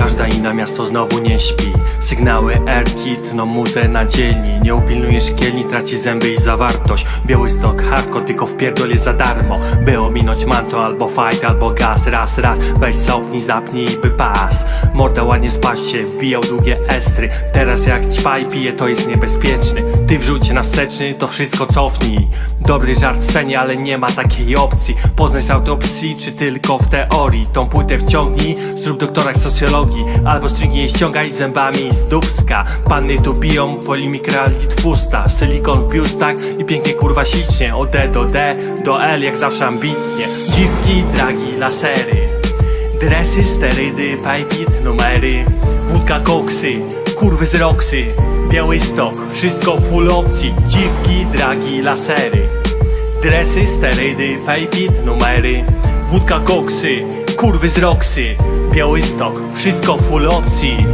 Każda inna miasto znowu nie śpi. Sygnały AirKit, no muzę na dzielni. Nie upilnujesz kielni, traci zęby i zawartość. Białystok, hardcore, tylko wpierdol jest za darmo. By ominąć manto, albo fight, albo gaz Raz, raz, weź sopnij, zapnij, by pas Morda ładnie spaść się, wbijał długie estry. Teraz jak ćpaj pije, to jest niebezpieczny. Ty wrzuć na wsteczny, to wszystko cofnij. Dobry żart w scenie, ale nie ma takiej opcji. Poznaj z autopsji, czy tylko w teorii. Tą płytę wciągnij, zrób doktorat socjologii. Albo stringi jej ściągaj zębami z dubska. Panny tu biją, polimikral tłusta. Silikon w biustach i pięknie kurwa ślicznie. Od D do D, do L jak zawsze ambitnie. Dziwki, dragi, lasery Dresy, sterydy, pajpit, numery Wódka, koksy, kurwy z roksy Białystok, wszystko full opcji Dziwki, dragi, lasery. Dresy, sterydy, pajpit, numery Wódka, koksy, kurwy z roksy Białystok, wszystko full opcji